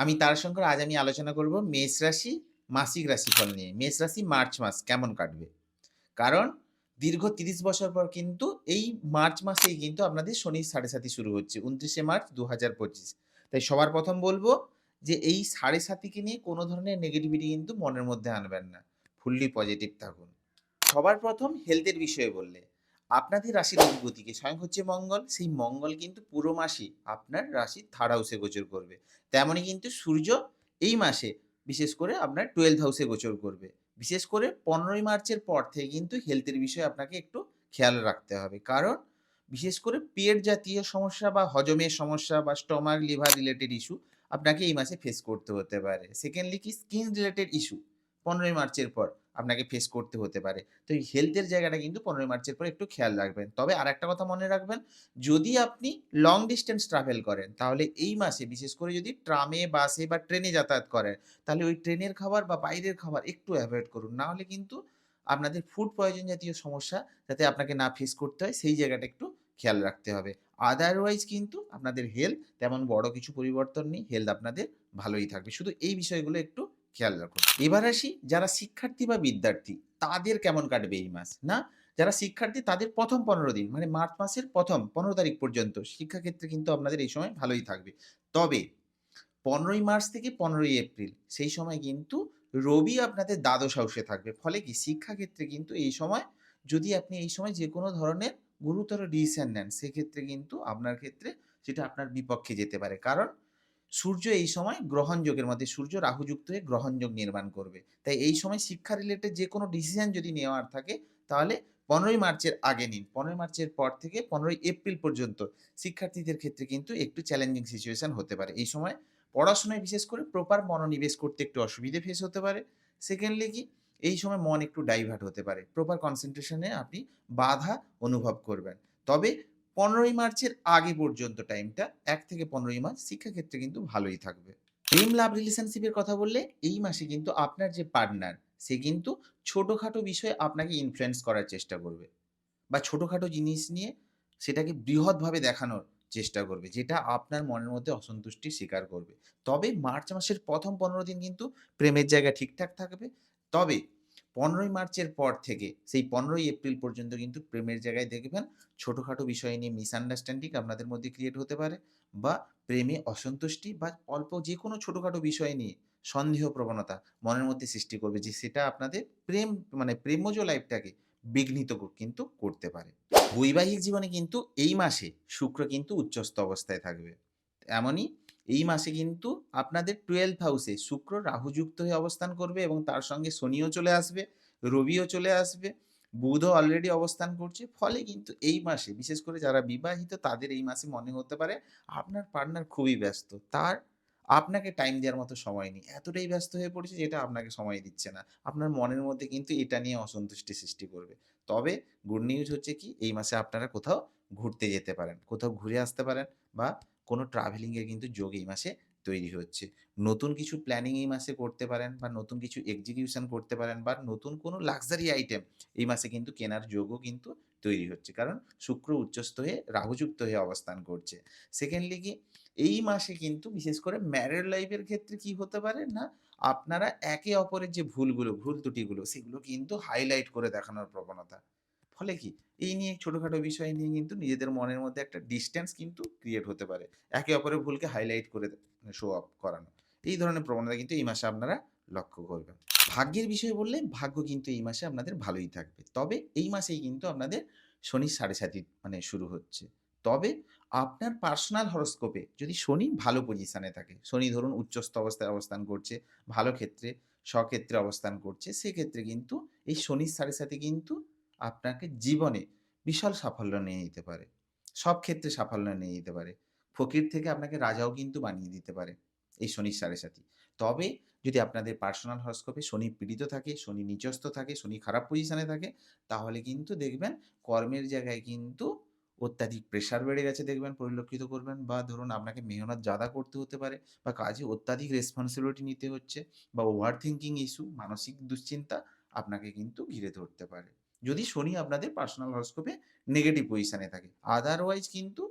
আমি তারাশঙ্কর আজ আমি আলোচনা করব মেষ রাশি মাসিক রাশিফল নিয়ে। মেষ রাশি মার্চ মাস কেমন কাটবে? কারণ দীর্ঘ ৩০ বছর পর কিন্তু এই মার্চ মাসেই কিন্তু আপনাদের শনির সাড়ে সাতি শুরু হচ্ছে। ২৯শে মার্চ ২০২৫ তাই সবার প্রথম বলব যে এই সাড়ে সাতিকে নিয়ে কোনো ধরনের নেগেটিভিটি কিন্তু মনের মধ্যে আনবেন না। ফুললি পজিটিভ থাকুন। সবার প্রথম হেলথের বিষয়ে বললে, আপনাদের রাশির অধিপতিকে স্বয়ং হচ্ছে মঙ্গল। সেই মঙ্গল কিন্তু পুরো মাসই আপনার রাশির থার্ড হাউসে গোচর করবে। তেমনই কিন্তু সূর্য এই মাসে বিশেষ করে আপনার 12th হাউসে গোচর করবে। বিশেষ করে ১৫ই মার্চের পর থেকে কিন্তু হেলথের বিষয়ে আপনাকে একটু খেয়াল রাখতে হবে। কারণ বিশেষ করে পেট জাতীয় সমস্যা বা হজমের সমস্যা বা স্টমাক, লিভার রিলেটেড ইস্যু আপনাকে এই মাসে ফেস করতে হতে পারে। সেকেন্ডলি কি স্কিন রিলেটেড ইস্যু ১৫ই মার্চের পর আপনাকে ফেস করতে হতে পারে। তো এই হেলথের জায়গাটা কিন্তু ১৫ই মার্চের পর একটু খেয়াল রাখবেন। তবে আর একটা কথা মনে রাখবেন, যদি আপনি লং ডিসট্যান্স ট্রাভেল করেন তাহলে এই মাসে বিশেষ করে যদি ট্রামে, বাসে বা ট্রেনে যাতায়াত করেন, তাহলে ওই ট্রেনের খাবার বা বাইরের খাবার একটু অ্যাভয়েড করুন। না হলে কিন্তু আপনাদের ফুড পয়জন জাতীয় সমস্যা যাতে আপনাকে না ফেস করতে হয় সেই জায়গাটা একটু খেয়াল রাখতে হবে। আদারওয়াইজ কিন্তু আপনাদের হেলথ তেমন বড় কিছু পরিবর্তন নেই। হেলথ আপনাদের ভালোই থাকবে। শুধু এই বিষয়গুলো একটু খেয়াল রাখুন। এবার আসি যারা শিক্ষার্থী বা বিদ্যার্থী, তাদের কেমন কাটবে এই মাস? না যারা শিক্ষার্থী, তাদের ১ম ১৫ দিন মানে মার্চ মাসের ১ম ১৫ তারিখ পর্যন্ত শিক্ষাক্ষেত্রে কিন্তু আপনাদের এই সময় ভালোই থাকবে। তবে ১৫ই মার্চ থেকে ১৫ই এপ্রিল, সেই সময় কিন্তু রবি আপনাদের দ্বাদশ হাউসে থাকবে। ফলে কি শিক্ষাক্ষেত্রে কিন্তু এই সময় যদি আপনি এই সময় যেকোনো ধরনের গুরুতর ডিসিশন নেন, সেক্ষেত্রে কিন্তু আপনার ক্ষেত্রে সেটা আপনার বিপক্ষে যেতে পারে। কারণ সূর্য এই সময় গ্রহণ যোগের মধ্যে, সূর্য রাহু যুক্ত হয়ে গ্রহণ যোগ নির্মাণ করবে। তাই এই সময় শিক্ষা রিলেটেড যে কোনো ডিসিশন যদি নেওয়ার থাকে, তাহলে ১৫ই মার্চের আগে নিন। ১৫ই মার্চের পর থেকে ১৫ই এপ্রিল পর্যন্ত শিক্ষার্থীদের ক্ষেত্রে কিন্তু একটু চ্যালেঞ্জিং সিচুয়েশন হতে পারে। এই সময় পড়াশোনায় বিশেষ করে প্রপার মনোনিবেশ করতে একটু অসুবিধে ফেস হতে পারে। সেকেন্ডলি কি, এই সময় মন একটু ডাইভার্ট হতে পারে। প্রপার কনসেন্ট্রেশনে আপনি বাধা অনুভব করবেন। তবে ১৫ই মার্চের আগে পর্যন্ত টাইমটা, এক থেকে ১৫ই মার্চ শিক্ষাক্ষেত্রে কিন্তু ভালোই থাকবে। প্রেম লাভ রিলেশনশিপের কথা বললে, এই মাসে কিন্তু আপনার যে পার্টনার সে কিন্তু ছোটখাটো বিষয়ে আপনাকে ইনফ্লুয়েন্স করার চেষ্টা করবে। বা ছোটোখাটো জিনিস নিয়ে সেটাকে বৃহৎভাবে দেখানোর চেষ্টা করবে। যেটা আপনার মনের মধ্যে অসন্তুষ্টি স্বীকার করবে। তবে মার্চ মাসের ১ম ১৫ দিন কিন্তু প্রেমের জায়গা ঠিকঠাক থাকবে। তবে ১৫ই মার্চের পর থেকে, সেই ১৫ই এপ্রিল পর্যন্ত কিন্তু প্রেমের জায়গায় দেখবেন ছোটোখাটো বিষয় নিয়ে মিসআন্ডারস্ট্যান্ডিং আপনাদের মধ্যে ক্রিয়েট হতে পারে বা প্রেমে অসন্তুষ্টি বা অল্প যে কোনো ছোটোখাটো বিষয় নিয়ে সন্দেহ প্রবণতা মনের মধ্যে সৃষ্টি করবে যে সেটা আপনাদের প্রেম মানে প্রেমজ লাইফটাকে বিঘ্নিত কিন্তু করতে পারে। বৈবাহিক জীবনে কিন্তু এই মাসে শুক্র কিন্তু উচ্চস্থ অবস্থায় থাকবে। এমনই এই মাসে কিন্তু আপনাদের 12th হাউসে শুক্র রাহু যুক্ত হয়ে অবস্থান করবে এবং তার সঙ্গে শনিও চলে আসবে, রবিও চলে আসবে, বুধও অলরেডি অবস্থান করছে। ফলে কিন্তু এই মাসে বিশেষ করে যারা বিবাহিত তাদের এই মাসে মনে হতে পারে আপনার পার্টনার খুবই ব্যস্ত। তার আপনাকে টাইম দেওয়ার মতো সময় নেই। এতটাই ব্যস্ত হয়ে পড়েছে যেটা আপনাকে সময় দিচ্ছে না। আপনার মনের মধ্যে কিন্তু এটা নিয়ে অসন্তুষ্টি সৃষ্টি করবে। তবে গুড নিউজ হচ্ছে কি এই মাসে আপনারা কোথাও ঘুরতে যেতে পারেন। কোথাও ঘুরে আসতে পারেন বা কোনো ট্রাভেলিং এর কিন্তু যোগ এই মাসে তৈরি হচ্ছে। নতুন কিছু প্ল্যানিং এই মাসে করতে পারেন বা নতুন কিছু এক্সিকিউশন করতে পারেন বা নতুন কোনো লাক্সারি আইটেম এই মাসে কিন্তু কেনার যোগও কিন্তু তৈরি হচ্ছে। কারণ শুক্র উচ্চস্থ হয়ে রাহু যুক্ত হয়ে অবস্থান করছে। সেকেন্ডলি কি এই মাসে কিন্তু বিশেষ করে ম্যারেড লাইফের ক্ষেত্রে কি হতে পারে না আপনারা একে অপরের যে ভুলগুলো, ভুল ত্রুটিগুলো সেগুলো কিন্তু হাইলাইট করে দেখানোর প্রবণতা। ফলে কি এই নিয়ে ছোটোখাটো বিষয় নিয়ে কিন্তু নিজেদের মনের মধ্যে একটা ডিসট্যান্স কিন্তু ক্রিয়েট হতে পারে। একে অপরের ভুলকে হাইলাইট করে শো অফ করানো। এই ধরনের প্রবণতা কিন্তু এই মাসে আপনারা লক্ষ্য করবেন। ভাগ্যের বিষয় বললে ভাগ্য কিন্তু এই মাসে আপনাদের ভালোই থাকবে। তবে এই মাসেই কিন্তু আপনাদের শনির সাড়ে সাতি মানে শুরু হচ্ছে। তবে আপনার পার্সোনাল হরস্কোপে যদি শনি ভালো পজিশানে থাকে, শনি ধরুন উচ্চস্থ অবস্থায় অবস্থান করছে, ভালো ক্ষেত্রে, স্বক্ষেত্রে অবস্থান করছে, সেক্ষেত্রে কিন্তু এই শনির সাড়ে সাথে কিন্তু আপনাকে জীবনে বিশাল সাফল্য নিয়ে যেতে পারে। সব ক্ষেত্রে সাফল্য নিয়ে যেতে পারে। ফকির থেকে আপনাকে রাজাও কিন্তু বানিয়ে দিতে পারে এই শনির সাড়ে সাতি। তবে যদি আপনাদের পার্সোনাল হরোস্কোপে শনি পীড়িত থাকে, শনি নিচস্থ থাকে, শনি খারাপ পজিশনে থাকে তাহলে কিন্তু দেখবেন কর্মের জায়গায় কিন্তু অত্যাধিক প্রেশার বেড়ে গেছে দেখবেন পরিলক্ষিত করবেন বা ধরুন আপনাকে মেহনত জাদা করতে হতে পারে বা কাজে অত্যাধিক রেসপন্সিবিলিটি নিতে হচ্ছে বা ওভার থিংকিং ইস্যু মানসিক দুশ্চিন্তা আপনাকে কিন্তু ঘিরে ধরতে পারে। যদি শনি আপনাদের পার্সোনাল হরোস্কোপে নেগেটিভ পজিশনে থাকে। আদারওয়াইজ কিন্তু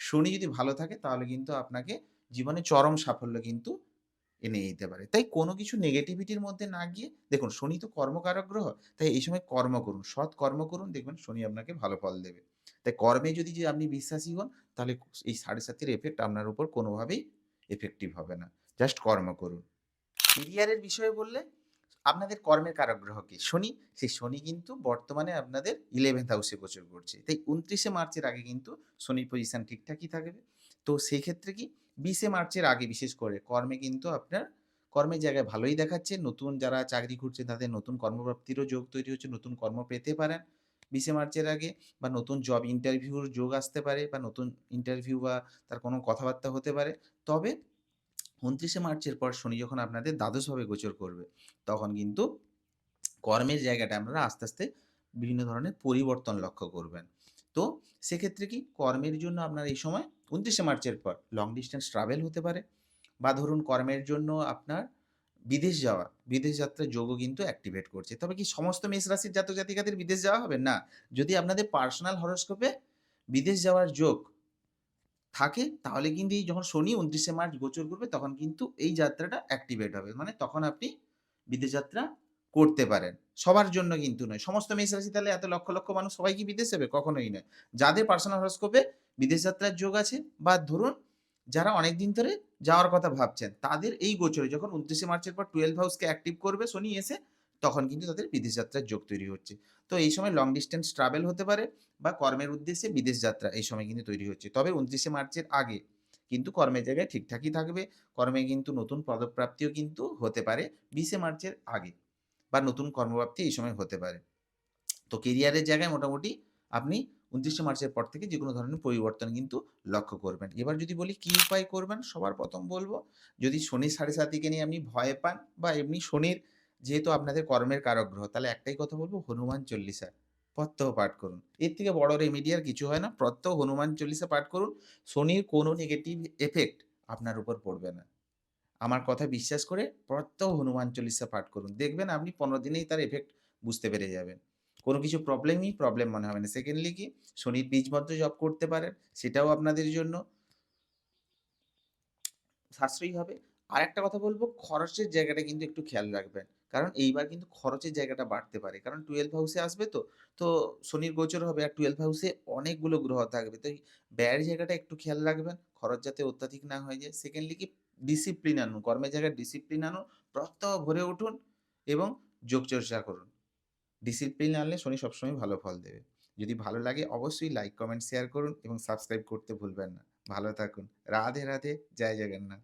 শনি যদি ভালো থাকে, তাহলে কিন্তু আপনাকে জীবনে চরম সাফল্য কিন্তু এনে দিতে পারে। তাই কোনো কিছু নেগেটিভিটির মধ্যে না গিয়ে, দেখুন শনি তো কর্মকারক গ্রহ। তাই এই সময় কর্ম করুন। সৎ কর্ম করুন, দেখবেন শনি আপনাকে ভালো ফল দেবে। তাই কর্মে যদি যে আপনি বিশ্বাসী হন, তাহলে এই ৭.৫ এর এফেক্ট আপনার উপর কোনোভাবেই এফেক্টিভ হবে না। জাস্ট কর্ম করুন। কেরিয়ারের বিষয়ে বললে আপনাদের কর্মের কারক গ্রহ কে? শনি। সেই শনি কিন্তু বর্তমানে আপনাদের 11th হাউসে গোচর করছে। তাই ২৯শে মার্চের আগে কিন্তু শনির পজিশন ঠিকঠাকই থাকবে। তো সেই ক্ষেত্রে কি ২০শে মার্চের আগে বিশেষ করে কর্মে কিন্তু আপনার কর্মের জায়গায় ভালোই দেখাচ্ছে। নতুন যারা চাকরি খুঁজছে তাদের নতুন কর্মপ্রাপ্তিরও যোগ তৈরি হচ্ছে। নতুন কর্ম পেতে পারেন ২০শে মার্চের আগে বা নতুন জব ইন্টারভিউর যোগ আসতে পারে বা নতুন ইন্টারভিউ বা তার কোনো কথাবার্তা হতে পারে। তবে ২৯শে মার্চের পর শনি যখন আপনাদের দ্বাদশভাবে গোচর করবে, তখন কিন্তু কর্মের জায়গাটা আপনারা আস্তে, আস্তে বিভিন্ন ধরনের পরিবর্তন লক্ষ্য করবেন। তো সেক্ষেত্রে কি কর্মের জন্য আপনার এই সময় ২৯শে মার্চের পর লং ডিসট্যান্স ট্রাভেল হতে পারে বা ধরুন কর্মের জন্য আপনার বিদেশ যাওয়া, বিদেশ যাত্রার যোগও কিন্তু অ্যাক্টিভেট করছে। তবে কি সমস্ত মেষ রাশির জাতক জাতিকাদের বিদেশ যাওয়া হবে? না। যদি আপনাদের পার্সোনাল হরস্কোপে বিদেশ যাওয়ার যোগ থাকে তাহলে কিন্তু এই যখন শনি ২৯শে মার্চ গোচর করবে তখন কিন্তু এই যাত্রাটা অ্যাক্টিভেট হবে। মানে তখন আপনি বিদেশ যাত্রা করতে পারেন। সবার জন্য কিন্তু নয়। সমস্ত মেষ রাশি তাহলে এত লক্ষ, লক্ষ মানুষ সবাই কি বিদেশ যাবে? কখনোই নয়। যাদের পার্সোনাল হরোস্কোপে বিদেশ যাত্রার যোগ আছে বা ধরুন যারা অনেকদিন ধরে যাওয়ার কথা ভাবছেন, তাদের এই গোচরে যখন ২৯শে মার্চের পর 12 হাউসকে অ্যাক্টিভ করবে শনি এসে, তখন কিন্তু তাদের বিদেশ যাত্রার যোগ তৈরি হচ্ছে। তো এই সময় লং ডিসট্যান্স ট্রাভেল হতে পারে বা কর্মের উদ্দেশ্যে বিদেশ যাত্রা এই সময় কিন্তু তৈরি হচ্ছে। তবে ২৯শে মার্চের আগে কিন্তু কর্মের জায়গায় ঠিকঠাকই থাকবে। কর্মে কিন্তু নতুন পদপ্রাপ্তিও কিন্তু হতে পারে ২০শে মার্চের আগে বা নতুন কর্মপ্রাপ্তি এই সময় হতে পারে। তো কেরিয়ারের জায়গায় মোটামুটি আপনি ২৯শে মার্চের পর থেকে যে কোনো ধরনের পরিবর্তন কিন্তু লক্ষ্য করবেন। এবার যদি বলি কি উপায় করবেন? সবার প্রথম বলব, যদি শনি ৭.৫ কে নিয়ে আপনি ভয় পান বা এমনি শনির যেহেতু আপনাদের কর্মের কারক গ্রহ, তাহলে একটাই কথা বলব হনুমান চল্লিশা প্রত্যহ পাঠ করুন। এর থেকে বড় রেমেডি আর কিছু হয় না। প্রত্যহ হনুমান চল্লিশা পাঠ করুন। শনির কোনো নেগেটিভ এফেক্ট আপনার উপর পড়বে না। আমার কথা বিশ্বাস করে প্রত্যহ হনুমান চল্লিশা পাঠ করুন। দেখবেন আপনি ১৫ দিনেই তার এফেক্ট বুঝতে পেরে যাবেন। কোনো কিছু প্রবলেমই প্রবলেম মনে হবে না। সেকেন্ডলি কি শনির বীজমন্ত্র জপ করতে পারেন। সেটাও আপনাদের জন্য সাশ্রয়ী হবে। আর একটা কথা বলব খরচের জায়গাটা কিন্তু একটু খেয়াল রাখবেন। কারণ এইবার কিন্তু খরচের জায়গাটা বাড়তে পারে। কারণ 12 হাউসে আসবে তো। তো শনির গোচর হবে আর 12 হাউসে অনেকগুলো গ্রহ থাকবে। তো ব্যয়ের জায়গাটা একটু খেয়াল রাখবেন। খরচ যাতে অত্যাধিক না হয়ে যায়। সেকেন্ডলি কি ডিসিপ্লিন আনুন। কর্মের জায়গায় ডিসিপ্লিন আনুন। প্রত্যহ ভরে উঠুন এবং যোগচর্চা করুন। ডিসিপ্লিন আনলে শনি সবসময় ভালো ফল দেবে। যদি ভালো লাগে অবশ্যই লাইক, কমেন্ট, শেয়ার করুন এবং সাবস্ক্রাইব করতে ভুলবেন না। ভালো থাকুন। রাধে, রাধে। জয় জগন্নাথ।